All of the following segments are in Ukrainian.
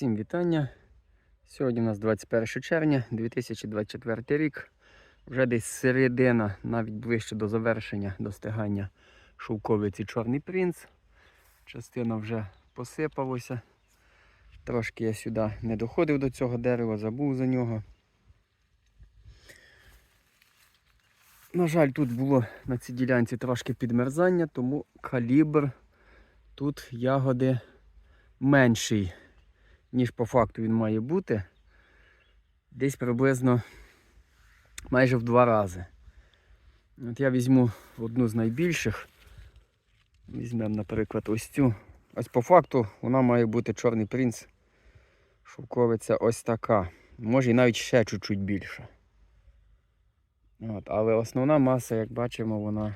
Всім вітання. Сьогодні у нас 21 червня 2024 рік. Вже десь середина, навіть ближче до завершення достигання шовковиці Чорний принц. Частина вже посипалася. Трошки я сюди не доходив до цього дерева, забув за нього. На жаль, тут було на цій ділянці трошки підмерзання, тому калібр тут ягоди менший, ніж по факту він має бути. Десь приблизно майже в два рази. От я візьму одну з найбільших. Візьмемо, наприклад, ось цю. Ось по факту вона має бути чорний принц. Шовковиця ось така. Може і навіть ще чуть-чуть більша. От, але основна маса, як бачимо, вона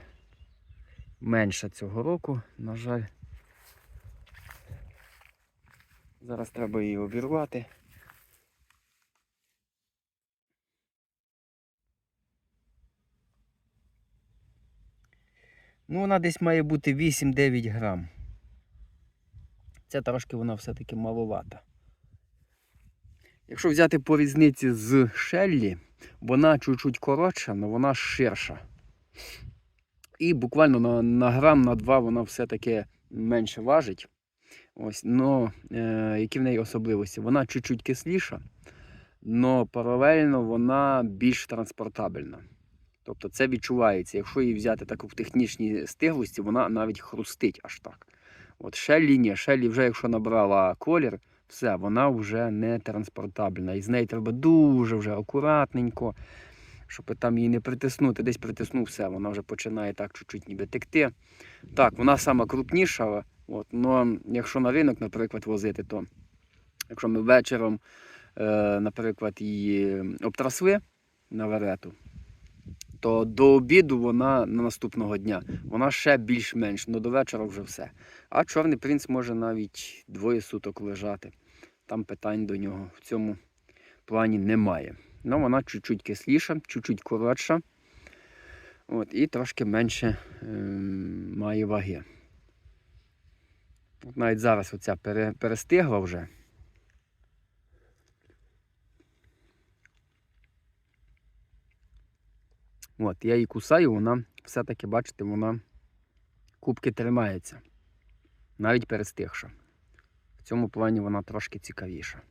менша цього року. На жаль, зараз треба її обірвати. Ну, вона десь має бути 8-9 грам. Це трошки вона все-таки маловата. Якщо взяти по різниці з Шеллі, вона чуть-чуть коротша, але вона ширша. І буквально на, на грам на два вона все-таки менше важить. Ось, но, е, які в неї особливості? Вона чуть-чуть кисліша, але паралельно вона більш транспортабельна. Тобто це відчувається. Якщо її взяти так в технічній стиглості, вона навіть хрустить аж так. От Шеллі ні, Шеллі вже якщо набрала колір, все, вона вже не транспортабельна. І з нею треба дуже вже акуратненько, щоб там її не притиснути. Десь притиснув, все, вона вже починає так чуть-чуть ніби текти. Так, вона сама крупніша. От, но якщо на ринок, наприклад, возити, то якщо ми вечором, е, наприклад, її обтрасли на верету, то до обіду вона на наступного дня вона ще більш-менш, але до вечора вже все. А чорний принц може навіть двоє суток лежати. Там питань до нього в цьому плані немає. Ну, вона чуть-чуть кисліша, чуть-чуть коротша. От, і трошки менше ем, має ваги. Навіть зараз оця пере, перестигла вже. От, я її кусаю, вона все-таки, бачите, вона кубки тримається. Навіть перестигша. В цьому плані вона трошки цікавіша.